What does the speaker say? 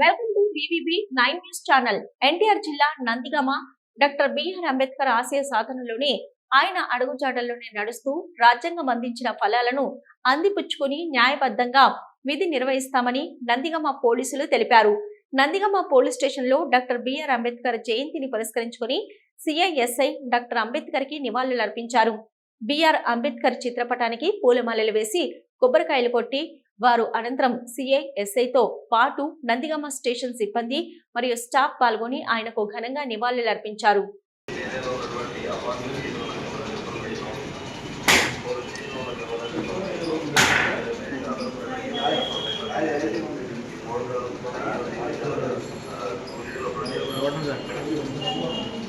Welcome to BVB nine news channel NTR జిల్లా Nandigama doctor BR Ambedkar ఆశయ సాధనలోనే ఆయన అడుగుజాడల్లోనే నడుస్తూ రాజ్యాంగం అందించిన ఫలాలను అందిపుచ్చుకుని న్యాయబద్ధంగా విధి నిర్వహిస్తామని నందిగామ పోలీసులు తెలిపారు. నందిగామ పోలీస్ స్టేషన్లో డాక్టర్ బిఆర్ అంబేద్కర్ జయంతిని పురస్కరించుకుని సిఐఎస్ఐ డాక్టర్ అంబేద్కర్కి నివాళులర్పించారు బిఆర్ అంబేద్కర్ చిత్రపటానికి పూలమాలలు వేసి కొబ్బరికాయలు కొట్టి వారు అనంతరం సిఐ ఎస్ఐతో పాటు నందిగామ స్టేషన్ సిబ్బంది మరియు స్టాఫ్ పాల్గొని ఆయనకు ఘనంగా నివాళులర్పించారు. చూడండి